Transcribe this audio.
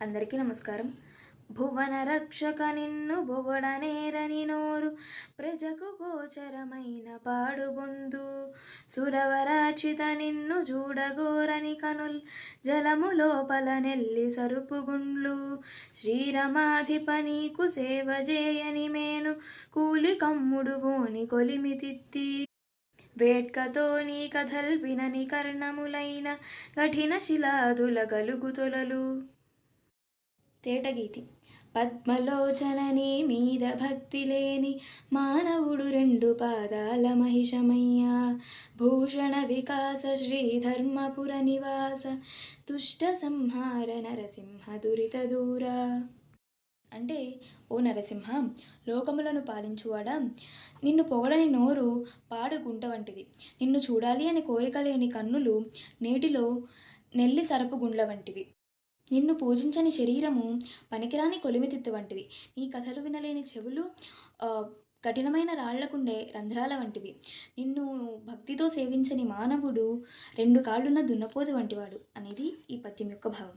అందరికీ నమస్కారం. భువన రక్షక నిన్ను బొగడనేరని నోరు ప్రజకు గోచరమైన పాడుబొందు సురవరాచిత నిన్ను చూడగోరని కనుల్ జలము లోపల నెల్లి సరుపుగుండ్లు శ్రీరమాధిప నీకు సేవ చేయని మేను కూలి కమ్ముడు ఓని కొలిమితిత్తి వేట్కతో నీ కథల్ వినని కర్ణములైన కఠిన శిలాదుల గలుగు తొలలు. తేటగీతి. పద్మలోచనని మీద భక్తి లేని మానవుడు రెండు పాదాల మహిషమయ్యా. భూషణ వికాస శ్రీధర్మపుర నివాస దుష్ట సంహార నరసింహ దురిత దూరా. అంటే ఓ నరసింహ లోకములను పాలించువాడా? నిన్ను పొగడని నోరు పాడు గుంట వంటిది. నిన్ను చూడాలి అని కోరిక లేని కన్నులు నేటిలో నెల్లి సరపు గుండ్ల వంటివి. నిన్ను పూజించని శరీరము పనికిరాని కొలిమితిత్తు వంటిది. నీ కథలు వినలేని చెవులు కఠినమైన రాళ్ళకుండే రంధ్రాల వంటివి. నిన్ను భక్తితో సేవించని మానవుడు రెండు కాళ్ళున్న దున్నపోతు వంటివాడు. అనేది ఈ పద్యం యొక్క భావం.